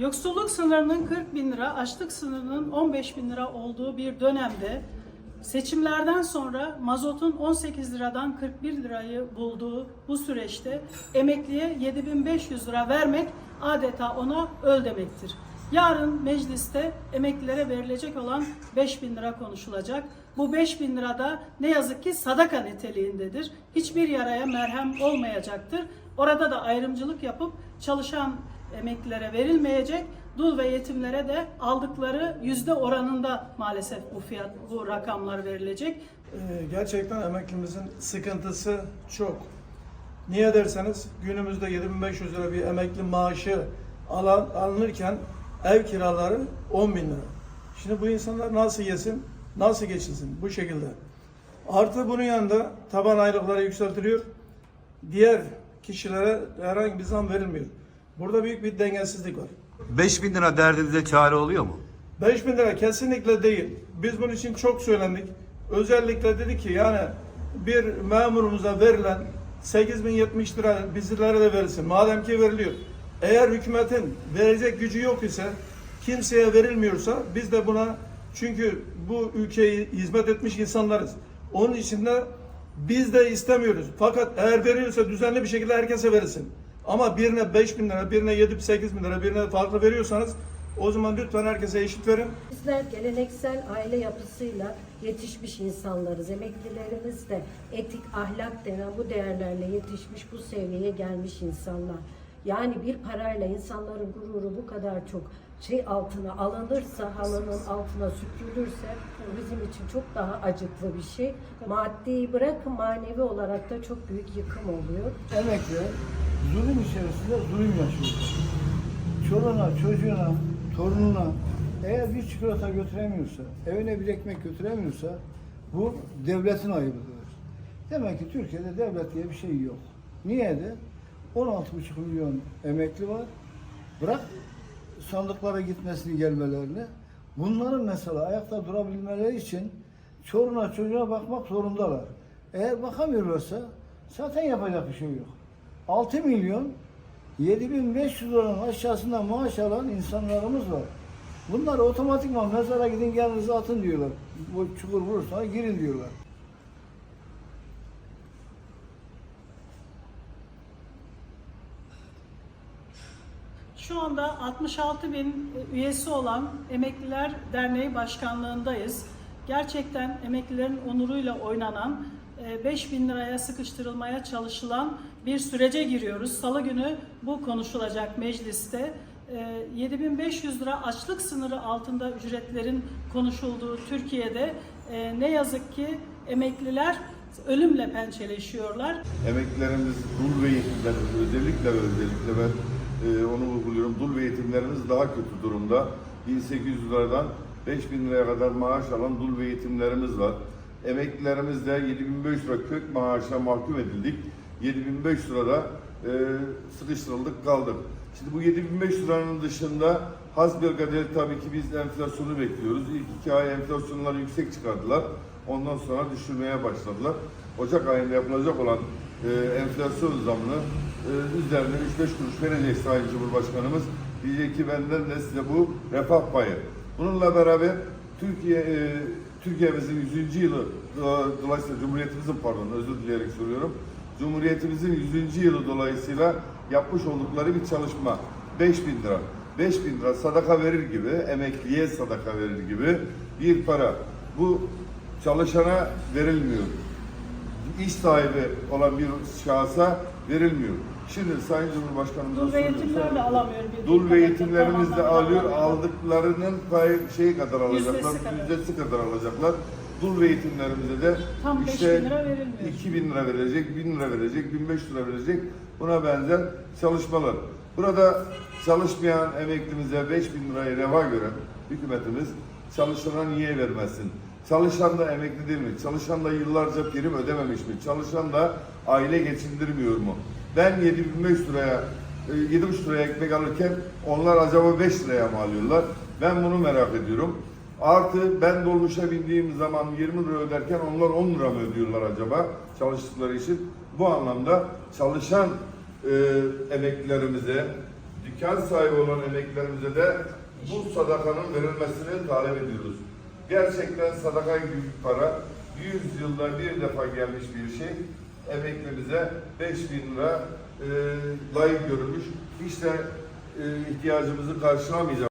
Yoksulluk sınırının 40 bin lira, açlık sınırının 15 bin lira olduğu bir dönemde seçimlerden sonra mazotun 18 liradan 41 lirayı bulduğu bu süreçte emekliye 7500 lira vermek adeta ona öl demektir. Yarın mecliste emeklilere verilecek olan 5000 lira konuşulacak. Bu 5000 lira da ne yazık ki sadaka niteliğindedir. Hiçbir yaraya merhem olmayacaktır. Orada da ayrımcılık yapıp çalışan emeklilere verilmeyecek. Dul ve yetimlere de aldıkları yüzde oranında maalesef bu fiyat, bu rakamlar verilecek. Ee, Gerçekten emeklimizin sıkıntısı çok. Niye derseniz günümüzde 7500 lira bir emekli maaşı alan, alınırken ev kiraları 10 bin lira. Şimdi bu insanlar nasıl yesin, nasıl geçinsin bu şekilde. Artı bunun yanında taban aylıkları yükseltiliyor. Diğer kişilere herhangi bir zam verilmiyor. Burada büyük bir dengesizlik var. 5000 lira derdinize çare oluyor mu? 5000 lira kesinlikle değil. Biz bunun için çok söylendik. Özellikle dedi ki yani bir memurumuza verilen 8070 lira bizlere de verilsin. Madem ki veriliyor. Eğer hükümetin verecek gücü yok ise kimseye verilmiyorsa biz de buna çünkü bu ülkeyi hizmet etmiş insanlarız. Onun için de biz de istemiyoruz. Fakat eğer veriyorsa düzenli bir şekilde herkese verilsin. Ama birine 5 bin lira, birine 7 8 bin lira, birine farklı veriyorsanız o zaman lütfen herkese eşit verin. Bizler geleneksel aile yapısıyla yetişmiş insanlarız. Emeklilerimiz de etik, ahlak denen bu değerlerle yetişmiş, bu seviyeye gelmiş insanlar. Yani bir parayla insanların gururu bu kadar çok şey altına alınırsa, halının altına süpürülürse bu bizim için çok daha acıklı bir şey. Maddi bırakın manevi olarak da çok büyük yıkım oluyor. emekli zulüm içerisinde zulüm yaşıyor. Çoluğuna, çocuğuna, torununa eğer bir çikolata götüremiyorsa, evine bir ekmek götüremiyorsa bu devletin ayıbıdır. Demek ki Türkiye'de devlet diye bir şey yok. Niye de? 16,5 milyon emekli var. Bırak sandıklara gitmesini gelmelerini. Bunların mesela ayakta durabilmeleri için çoruna çocuğuna bakmak zorundalar. Eğer bakamıyorlarsa zaten yapacak bir şey yok. 6 milyon 7500 liranın aşağısında maaş alan insanlarımız var. Bunlar otomatikman mezara gidin kendinizi atın diyorlar. Bu çukur vurursa girin diyorlar. Şu anda 66 bin üyesi olan Emekliler Derneği Başkanlığındayız. Gerçekten emeklilerin onuruyla oynanan, 5 bin liraya sıkıştırılmaya çalışılan bir sürece giriyoruz. Salı günü bu konuşulacak mecliste. E, 7500 lira açlık sınırı altında ücretlerin konuşulduğu Türkiye'de e, ne yazık ki emekliler ölümle pençeleşiyorlar. Emeklilerimiz, dul ve yetimlerimiz özellikle özellikle ben e, onu vurguluyorum. Dul ve yetimlerimiz daha kötü durumda. 1800 liradan 5000 liraya kadar maaş alan dul ve yetimlerimiz var. Emeklilerimiz de 7500 lira kök maaşa mahkum edildik. 7500 lirada e, sıkıştırıldık kaldık. Şimdi bu 7500 liranın dışında hasbelkader tabii ki biz enflasyonu bekliyoruz. İlk iki ay enflasyonları yüksek çıkardılar. Ondan sonra düşürmeye başladılar. Ocak ayında yapılacak olan e, enflasyon zamını e, üzerine 3-5 kuruş verecek Sayın Cumhurbaşkanımız. Diyecek ki benden de size bu refah payı. Bununla beraber Türkiye e, Türkiye'mizin 100. yılı dolayısıyla Cumhuriyetimizin pardon özür dileyerek soruyorum. Cumhuriyetimizin 100. yılı dolayısıyla yapmış oldukları bir çalışma. 5 bin lira. 5 bin lira sadaka verir gibi, emekliye sadaka verir gibi bir para. Bu çalışana verilmiyor. İş sahibi olan bir şahsa verilmiyor. Şimdi Sayın Cumhurbaşkanımıza Dul ve soruyorum. yetimler de alamıyor. bildiğim Dul ve kadarıyla. yetimlerimiz de Tamamını alıyor. alamıyor. Aldıklarının pay şey kadar alacaklar. Yüzdesi kadar. Yüzdesi kadar alacaklar. Dul ve yetimlerimize de Tam beş işte bin lira verilmiyor. 2000 lira verecek, 1000 lira verecek, 1500 lira verecek. Buna benzer çalışmalar. Burada çalışmayan emeklimize 5000 lirayı reva gören hükümetimiz çalışana niye vermesin? Çalışan da emekli değil mi? Çalışan da yıllarca prim ödememiş mi? Çalışan da aile geçindirmiyor mu? Ben 7500 liraya e, 7,5 liraya ekmek alırken onlar acaba 5 liraya mı alıyorlar? Ben bunu merak ediyorum. Artı ben dolmuşa bindiğim zaman 20 lira öderken onlar 10 lira mı ödüyorlar acaba çalıştıkları için? Bu anlamda çalışan e, emeklilerimize dükkan sahibi olan emeklerimize de bu sadakanın verilmesini talep ediyoruz. Gerçekten sadaka gibi para, 100 yılda bir defa gelmiş bir şey, emeklimize 5000 lira e, layık görülmüş. Hiç de e, ihtiyacımızı karşılamayacak.